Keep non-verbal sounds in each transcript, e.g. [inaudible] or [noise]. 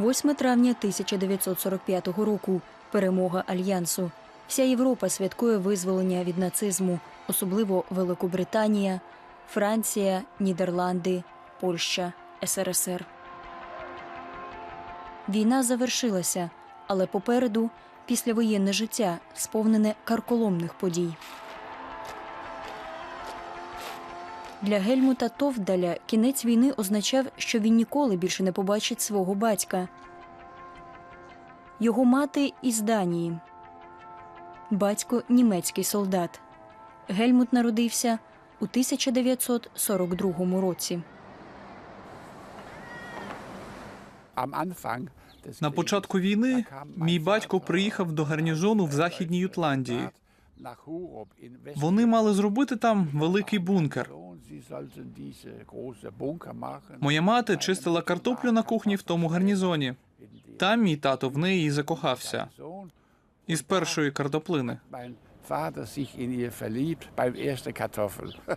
8 травня 1945 року. Перемога альянсу. Вся Європа святкує визволення від нацизму, особливо Великобританія, Франція, Нідерланди, Польща, СРСР. Війна завершилася, але попереду післявоєнне життя, сповнене карколомних подій. Для Гельмута Товдаля кінець війни означав, що він ніколи більше не побачить свого батька. Його мати із Данії, батько німецький солдат. Гельмут народився у 1942 році. На початку війни мій батько приїхав до гарнізону в Західній Ютландії. Вони мали зробити там великий бункер. Моя мати чистила картоплю на кухні в тому гарнізоні. Там мій тато в неї закохався із першої картоплини. [laughs]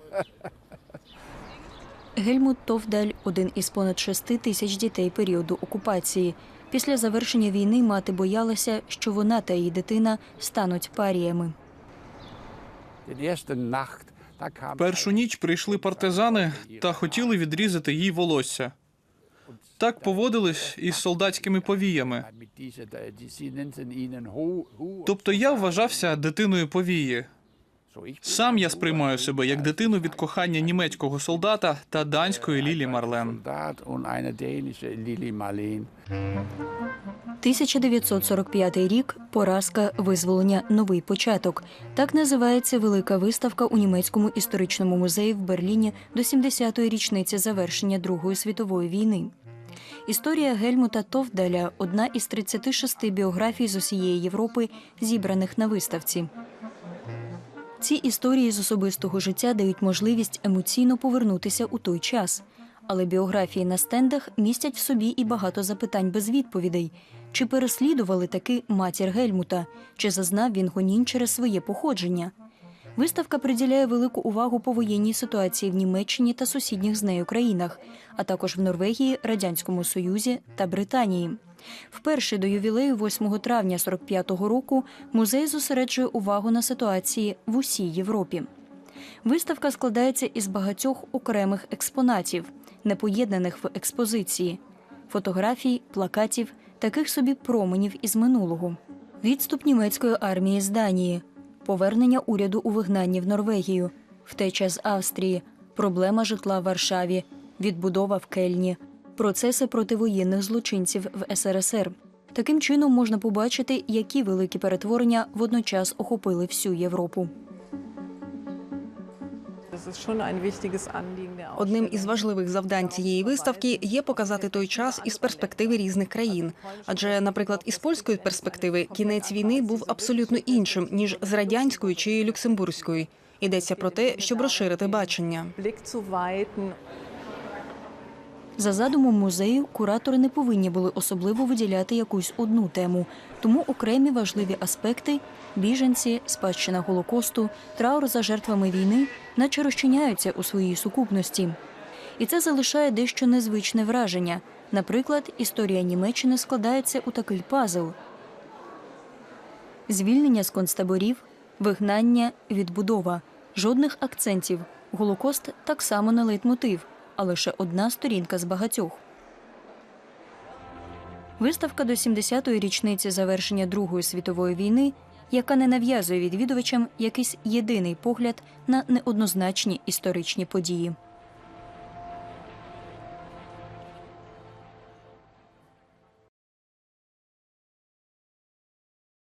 Гельмут Товдаль один із понад шести тисяч дітей періоду окупації. Після завершення війни мати боялася, що вона та її дитина стануть паріями. Першу ніч прийшли партизани та хотіли відрізати їй волосся. Так поводились із солдатськими повіями. Тобто я вважався дитиною повії. Сам я сприймаю себе як дитину від кохання німецького солдата та данської Лілі Марлен. Soldat und eine dänische Lili Marleen. 1945 рік поразка, визволення, новий початок. Так називається велика виставка у німецькому історичному музеї в Берліні до 70-ї річниці завершення Другої світової війни. Історія Гельмута Товдаля одна із 36 біографій з усієї Європи, зібраних на виставці. Ці історії з особистого життя дають можливість емоційно повернутися у той час. Але біографії на стендах містять в собі і багато запитань без відповідей. Чи переслідували таки матір Гельмута, чи зазнав він гонінь через своє походження? Виставка приділяє велику увагу повоєнній ситуації в Німеччині та сусідніх з нею країнах, а також в Норвегії, Радянському Союзі та Британії. Вперше до ювілею 8 травня 45-го року музей зосереджує увагу на ситуації в усій Європі. Виставка складається із багатьох окремих експонатів, непоєднаних в експозиції, фотографій, плакатів, таких собі променів із минулого, відступ німецької армії з Данії, повернення уряду у вигнанні в Норвегію, втеча з Австрії, проблема житла в Варшаві, відбудова в Кельні, процеси противоєнних злочинців в СРСР. Таким чином можна побачити, які великі перетворення водночас охопили всю Європу. Одним із важливих завдань цієї виставки є показати той час із перспективи різних країн. Адже, наприклад, із польської перспективи кінець війни був абсолютно іншим ніж з радянської чи люксембурзької. Йдеться про те, щоб розширити бачення. За задумом музею, куратори не повинні були особливо виділяти якусь одну тему, тому окремі важливі аспекти біженці, спадщина голокосту, траур за жертвами війни, наче розчиняються у своїй сукупності. І це залишає дещо незвичне враження. Наприклад, історія Німеччини складається у такий пазл: звільнення з концтаборів, вигнання, відбудова, жодних акцентів. Голокост так само не лейтмотив, а лише одна сторінка з багатьох. Виставка до 70-ї річниці завершення Другої світової війни, яка не нав'язує відвідувачам якийсь єдиний погляд на неоднозначні історичні події.